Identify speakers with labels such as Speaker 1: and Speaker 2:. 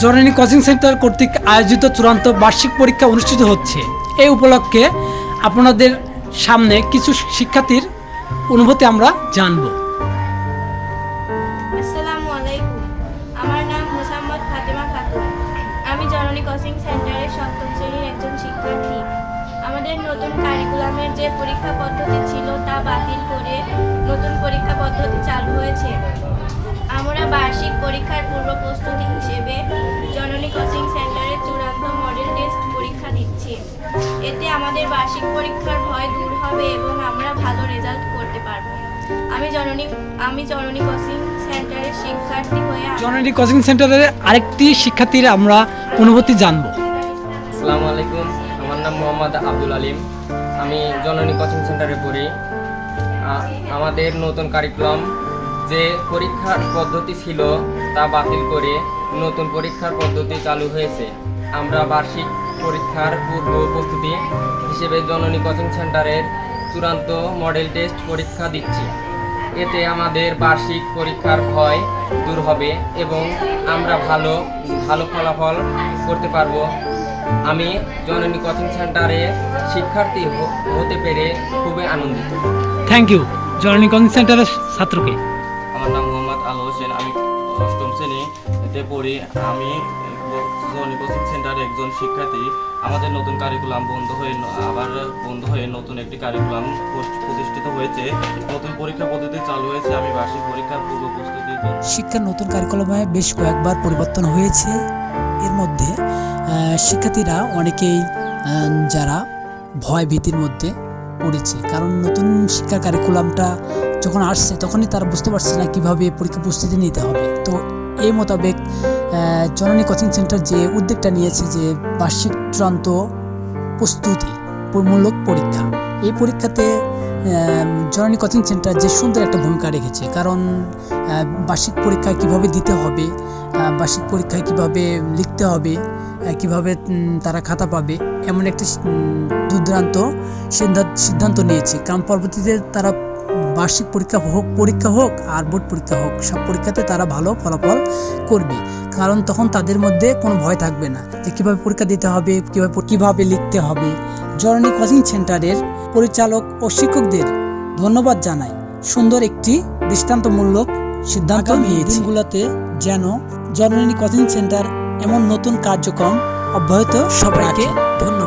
Speaker 1: জননী coaching centre কর্তৃক আয়োজিত চূড়ান্ত বার্ষিক পরীক্ষা অনুষ্ঠিত হচ্ছে। এই উপলক্ষে আপনাদের সামনে কিছু শিক্ষার্থীর অনুভূতি আমরা জানব।
Speaker 2: আমার নাম ফাতেমা আমি কোচিং একজন শিক্ষার্থী। আমাদের নতুন যে পরীক্ষা পদ্ধতি ছিল তা বাতিল করে নতুন পরীক্ষা পদ্ধতি চালু হয়েছে। এতে আমাদের বার্ষিক পরীক্ষার ভয় দূর হবে এবং আমরা ভালো রেজাল্ট করতে পারব। আমি জননী আমি জননী কোচিং সেন্টারের শিক্ষার্থী হয়ে
Speaker 1: জননী কোচিং সেন্টারের আরেকটি শিক্ষার্থীর আমরা অনুভূতি জানব।
Speaker 3: আসসালামু আলাইকুম আমার নাম মোহাম্মদ আব্দুল আলিম। আমি জননী কোচিং সেন্টারে পড়ি। আমাদের নতুন কারিকুলাম যে পরীক্ষার পদ্ধতি ছিল তা বাতিল করে নতুন পরীক্ষার পদ্ধতি চালু হয়েছে। আমরা বার্ষিক পরীক্ষার পূর্ব প্রস্তুতি হিসেবে জননী কোচিং সেন্টারের চূড়ান্ত মডেল টেস্ট পরীক্ষা দিচ্ছি। এতে আমাদের বার্ষিক পরীক্ষার ভয় দূর হবে এবং আমরা ভালো ভালো ফলাফল করতে পারব। আমি জননী কোচিং সেন্টারে শিক্ষার্থী হতে পেরে খুবই আনন্দিত।
Speaker 1: থ্যাংক ইউ জননী কোচিং সেন্টারের ছাত্রকে।
Speaker 4: আমার নাম মোহাম্মদ আল হোসেন। আমি অষ্টম শ্রেণীতে পড়ি। আমি জনি কোচিং সেন্টারে একজন শিক্ষার্থী আমাদের নতুন কারিকুলাম বন্ধ হয়ে আবার বন্ধ হয়ে নতুন একটি কারিকুলাম প্রতিষ্ঠিত হয়েছে। নতুন পরীক্ষা পদ্ধতি চালু হয়েছে। আমি বার্ষিক পরীক্ষার পূর্ব প্রস্তুতির জন্য
Speaker 5: শিক্ষার নতুন কারিকুলামে বেশ কয়েকবার পরিবর্তন হয়েছে। এর মধ্যে শিক্ষার্থীরা অনেকেই যারা ভয় ভীতির মধ্যে পড়েছে। কারণ নতুন শিক্ষা কারিকুলামটা যখন আসছে, তখনই তারা বুঝতে পারছে না কীভাবে পরীক্ষা প্রস্তুতি নিতে হবে। তো এই মোতাবেক জননী কোচিং সেন্টার যে উদ্যোগটা নিয়েছে যে বার্ষিক চূড়ান্ত প্রস্তুতি মূলক পরীক্ষা, এই পরীক্ষাতে জননী কোচিং সেন্টার যে সুন্দর একটা ভূমিকা রেখেছে। কারণ বার্ষিক পরীক্ষায় কীভাবে দিতে হবে বার্ষিক পরীক্ষায় কীভাবে লিখতে হবে কীভাবে তারা খাতা পাবে, এমন একটি দুর্দান্ত সিদ্ধান্ত নিয়েছে। কারণ পরবর্তীতে তারা বার্ষিক পরীক্ষা হোক পরীক্ষা হোক আর বোর্ড পরীক্ষা হোক সব পরীক্ষাতে তারা ভালো ফলাফল করবে। কারণ তখন তাদের মধ্যে কোনো ভয় থাকবে না যে কীভাবে পরীক্ষা দিতে হবে কীভাবে কীভাবে লিখতে হবে। জরনি কোচিং সেন্টারের পরিচালক ও শিক্ষকদের ধন্যবাদ জানাই। সুন্দর একটি দৃষ্টান্তমূলক সিদ্ধান্ত নিয়েছে। যেন জননী কোচিং সেন্টার এমন নতুন কার্যক্রম অব্যাহত সবাইকে ধন্যবাদ।